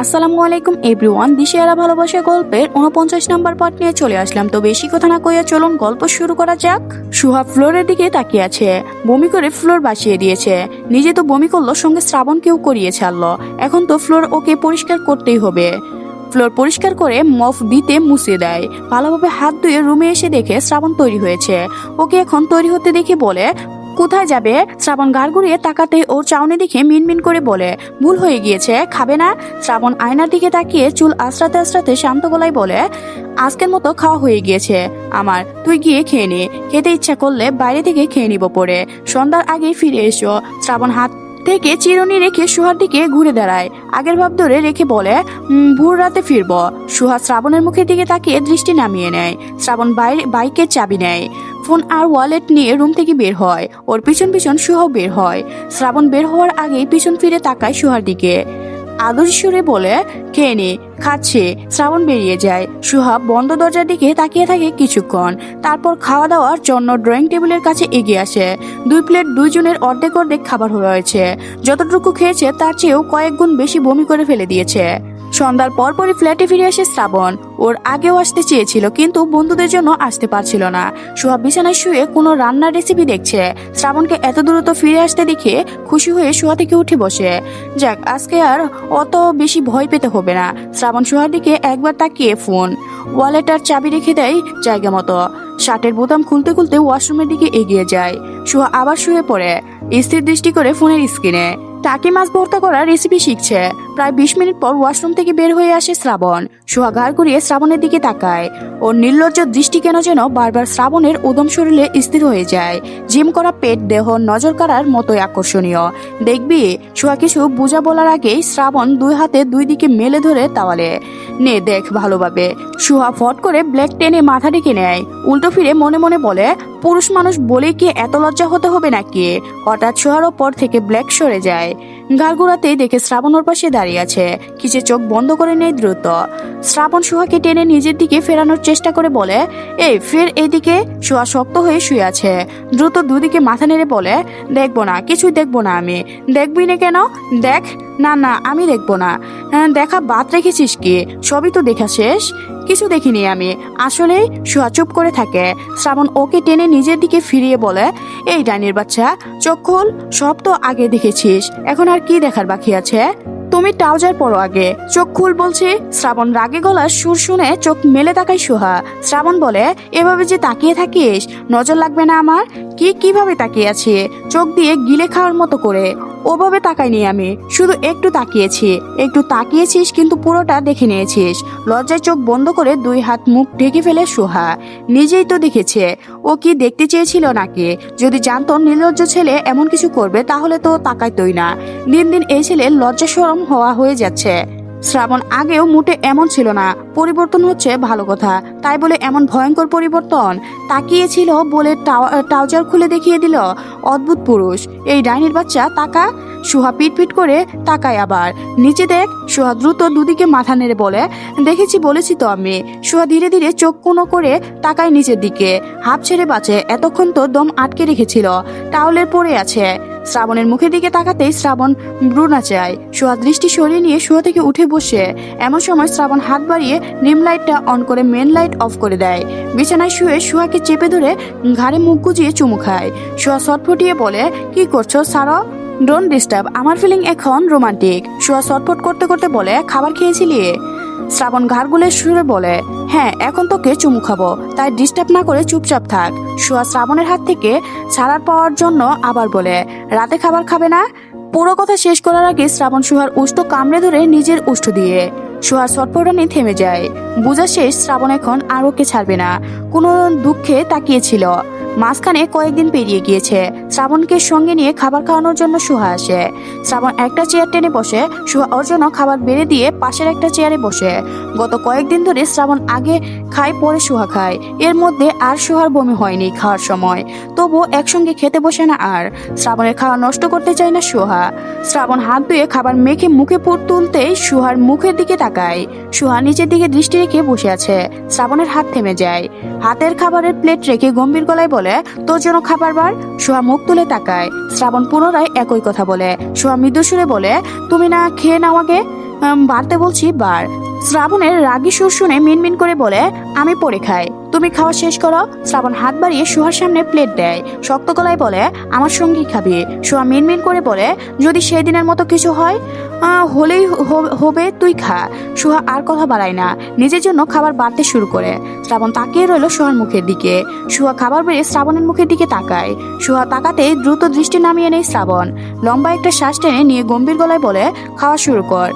আসসালামু আলাইকুম এভরিওয়ান দিশেহারা ভালোবাসা গল্পের উনপঞ্চাশ নাম্বার পার্ট নিয়ে চলে আসলাম। তো বেশি কথা না কইয়া চলুন গল্প শুরু করা যাক। সুহা ফ্লোরের দিকে তাকিয়ে আছে। বমি করে ফ্লোর বাসিয়ে দিয়েছে। নিজে তো বমি করল, সঙ্গে শ্রাবণকেও করিয়ে ছাড়লো। এখন তো ফ্লোর ওকে পরিষ্কার করতেই হবে। ফ্লোর পরিষ্কার করে মফ দিতে মুছে দেয়। ভালোভাবে হাত ধুয়ে রুমে এসে দেখে শ্রাবণ তৈরি হয়েছে। ওকে এখন তৈরি হতে দেখে বলে কোথায় যাবে? শ্রাবণ গাড় ঘুরিয়ে তাকাতে ওর চাউনি দেখে মিনমিন করে বলে ভুল হয়ে গিয়েছে খাবে না? শ্রাবণ আয়নার দিকে তাকিয়ে চুল আশ্রাতে আশ্রাতে শান্ত গলায় বলে আজকের মতো খাওয়া হয়ে গিয়েছে আমার। তুই গিয়ে খেয়ে নে। খেতে ইচ্ছা করলে বাইরে থেকে খেয়ে নিব পরে। সন্ধ্যার আগে ফিরে এসো। শ্রাবণ হাত থেকে চিরুনি রেখে সুহার দিকে ঘুরে দাঁড়ায়। আগের ভাব ধরে রেখে বলে "উম, ভোর রাতে ফিরব। সুহা শ্রাবণের মুখের দিকে তাকিয়ে দৃষ্টি নামিয়ে নেয়। শ্রাবণ বাইরে বাইকের চাবি নেয়। ফোন আর ওয়ালেট নিয়ে রুম থেকে বের হয়। ওর পিছন পিছন সুহাও বের হয়। শ্রাবণ বের হওয়ার আগেই পিছন ফিরে তাকায় সুহার দিকে। আদর সুরে বলে, খেয়ে নে, খাচ্ছে। শ্রাবণ বেরিয়ে যায়। সুহাব বন্ধ দরজার দিকে তাকিয়ে থাকে কিছুক্ষণ। তারপর খাওয়া দাওয়ার জন্য ড্রয়িং টেবিলের কাছে এগিয়ে আসে। দুই প্লেট দুইজনের অর্ধেক অর্ধেক খাবার হয়েছে। যতটুকু খেয়েছে তার চেয়েও কয়েক গুণ বেশি বমি করে ফেলে দিয়েছে। সন্ধ্যার পরপরই ফ্ল্যাটে ফিরে আসে শ্রাবণ। ওর আগেও আসতে চেয়েছিল, কিন্তু বন্ধুদের জন্য আসতে পারছিল না। সোহা বিছানায় শুয়ে কোনো রান্নার রেসিপি দেখছে। শ্রাবণকে এত দ্রুত ফিরে আসতে দেখে খুশি হয়ে সোহা থেকে উঠে বসে। যাক, আজকে আর অত বেশি ভয় পেতে হবে না। শ্রাবণ সোহার দিকে একবার তাকিয়ে ফোন। ওয়ালেট আর চাবি রেখে দেয় জায়গা মতো। শার্টের বোতাম খুলতে খুলতে ওয়াশরুমের দিকে এগিয়ে যায়। সোহা আবার শুয়ে পড়ে। স্থির দৃষ্টি করে ফোনের স্ক্রিনে। টাকি মাছ ভর্তা করার রেসিপি শিখছে। প্রায় বিশ মিনিট পর ওয়াশরুম থেকে বের হয়ে আসে শ্রাবণ। সোহা ঘাড় করিয়ে শ্রাবণের দিকে তাকায়। ওর নির্লজ্জ দৃষ্টি কেন যেন বারবার শ্রাবণের উদম শরীরে স্থির হয়ে যায়। জিম করা পেট, দেহ, নজর কাড়ার মতোই আকর্ষণীয়। দেখবি, সোহা কিছু বোঝা বলার আগেই শ্রাবণ দুই হাতে দুই দিকে মেলে ধরে তাওয়ালে। নে, দেখ ভালোভাবে। সুহা ফট করে ব্ল্যাক টেনে মাথা ডেকে নেয়। উল্টো ফিরে মনে মনে বলে পুরুষ মানুষ বলে কি এত লজ্জা হতে হবে নাকি? হঠাৎ সোহার ওপর থেকে ব্ল্যাক সরে যায়। গাড়গুড়াতেই দেখে শ্রাবণ ওর পাশে দাঁড়িয়ে আছে কিসে চোখ বন্ধ করে নেয় দ্রুত। শ্রাবণ সুহাকে টেনে নিজের দিকে ফেরানোর চেষ্টা করে বলে এই ফের এদিকে? সোহা শক্ত হয়ে শুয়ে আছে। দ্রুত দুদিকে মাথা নেড়ে বলে দেখব না কিছুই দেখব না আমি। দেখবি না কেন? দেখ। না না আমি দেখব না। হ্যাঁ, দেখা বাদ রেখেছিস কি? সবই তো দেখা শেষ। কিছু দেখিনি আমি। আসলে শুয়া চুপ করে থাকে। শ্রাবণ ওকে টেনে নিজের দিকে ফিরিয়ে বলে, এই ডাইনির বাচ্চা, চোখ খোল, সব তো আগে দেখেছিস। এখন আর কি দেখার বাকি আছে? তুমি ট্রাউজার পরো আগে। চোখ খুল বলছি, শ্রাবণ রাগে গলার সুর শুনে চোখ মেলে তাকাই সুহা। শ্রাবণ বলে, এভাবে যে তাকিয়ে থাকিস, নজর লাগবে না আমার? কি, কীভাবে তাকিয়ে আছে? চোখ দিয়ে গিলে খাওয়ার মতো করে। ওভাবে তাকাইনি আমি। শুধু একটু তাকিয়েছি। একটু তাকিয়েছিস কিন্তু পুরোটা দেখে নিয়েছিস। লজ্জায় চোখ বন্ধ করে দুই হাত মুখ ঢেকে ফেলে সোহা। নিজেই তো দেখেছে। ও কি দেখতে চেয়েছিল নাকি? যদি জানতো নির্লজ্জ ছেলে এমন কিছু করবে তাহলে তো তাকাইতই না। দিন দিন এই ছেলে লজ্জা সরম হওয়া হয়ে যাচ্ছে। শ্রাবণ আগেও মুটে এমন ছিল না। পরিবর্তন হচ্ছে ভালো কথা। তাই বলে এমন ভয়ঙ্কর পরিবর্তন তাকিয়েছিল বলে ট্রাউজার খুলে দেখিয়ে দিল, অদ্ভুত পুরুষ। এই ডাইনির বাচ্চা তাকা? সুহা পিট পিট করে তাকায় আবার। নিচে দেখ। সুহা দ্রুত দুদিকে মাথা নেড়ে বলে, দেখেছি, বলেছি তো আমি। সুহা ধীরে ধীরে চোখ কোনো করে তাকায় নিচের দিকে। হাফ ছেড়ে বাঁচে, এতক্ষণ তো দম আটকে রেখেছিল। টাওলের পড়ে আছে। শ্রাবণের মুখের দিকে তাকাতেই শ্রাবণ ব্রুনা চায় সোহা দৃষ্টি সরিয়ে নিয়ে সোহা থেকে উঠে বসে। এমন সময় শ্রাবণ হাত বাড়িয়ে নিম লাইটটা অন করে মেন লাইট অফ করে দেয়। বিছানায় শুয়ে সোহাকে চেপে ধরে ঘাড়ে মুখ গুজিয়ে চুমু খায়। সোহা ছটফটিয়ে বলে, কি করছ সারো? ডোন্ট ডিস্টার্ব আমার ফিলিং এখন রোমান্টিক সোহা ছটফট করতে করতে বলে, খাবার খেয়েছিলি? শ্রাবণ ঘাড়গুলে সুরে বলে হ্যাঁ এখন তোকে চুমু খাব, তাই ডিস্টার্ব না করে চুপচাপ থাক। সোয়া শ্রাবণের হাত থেকে ছাড়ার পাওয়ার জন্য আবার বলে, রাতে খাবার খাবে না? পুরো কথা শেষ করার আগে শ্রাবণ সুহার উষ্ঠ কামড়ে ধরে নিজের উষ্ঠ দিয়ে সুহার ছটফটানি থেমে যায়। বোঝা শেষ, শ্রাবণ এখন আর ওকে ছাড়বে না। কোনো দুঃখে তাকিয়েছিল। মাঝখানে কয়েকদিন পেরিয়ে গিয়েছে। শ্রাবণকে সঙ্গে নিয়ে খাবার খাওয়ানোর জন্য সুহা আসে। শ্রাবণ একটা চেয়ার টেনে বসে। সুহা ওর জন্য খাবার বেড়ে দিয়ে পাশের একটা চেয়ারে বসে। গত কয়েকদিন ধরে শ্রাবণ আগে খায়, পরে সুহা খায়। এর মধ্যে আর সুহার বমি হয়নি খাওয়ার সময়। তবু একসঙ্গে খেতে বসে না আর। শ্রাবণের খাওয়া নষ্ট করতে চায় না সুহা। শ্রাবণ হাত ধুয়ে খাবার মেখে মুখে পুর তুলতেই সুহার মুখের দিকে তাকায়। সুহা নিচের দিকে দৃষ্টি রেখে বসে আছে। শ্রাবণের হাত থেমে যায়। হাতের খাবারের প্লেট রেখে গম্ভীর গলায় বলে তোর জন্য খাবার বার? সোহা মুখ তুলে তাকায়। শ্রাবণ পুনরায় একই কথা বলে। সোহা মৃদু সুরে বলে, তুমি না খেয়ে নাও আগে? বাড়তে বলছি, বার। শ্রাবণের রাগী সুর শুনে মিনমিন করে বলে, আমি পরে খাই। তুমি খাওয়া শেষ করো। শ্রাবণ হাত বাড়িয়ে সুহার সামনে প্লেট দেয়। শক্ত গলায় বলে, আমার সঙ্গী খাবি। সুহা মিনমিন করে বলে, যদি সেই দিনের মতো কিছু হয় হলেই হবে, তুই খা। সুহা আর কথা বাড়ায় না। নিজের জন্য খাবার বাড়তে শুরু করে। শ্রাবণ তাকিয়ে রইল সুহার মুখের দিকে। সুহা খাবার বেড়ে শ্রাবণের মুখের দিকে তাকায়। সুহা তাকাতেই দ্রুত দৃষ্টি নামিয়ে নেয় শ্রাবণ। লম্বা একটা শ্বাস টেনে নিয়ে গম্ভীর গলায় বলে, খাওয়া শুরু কর।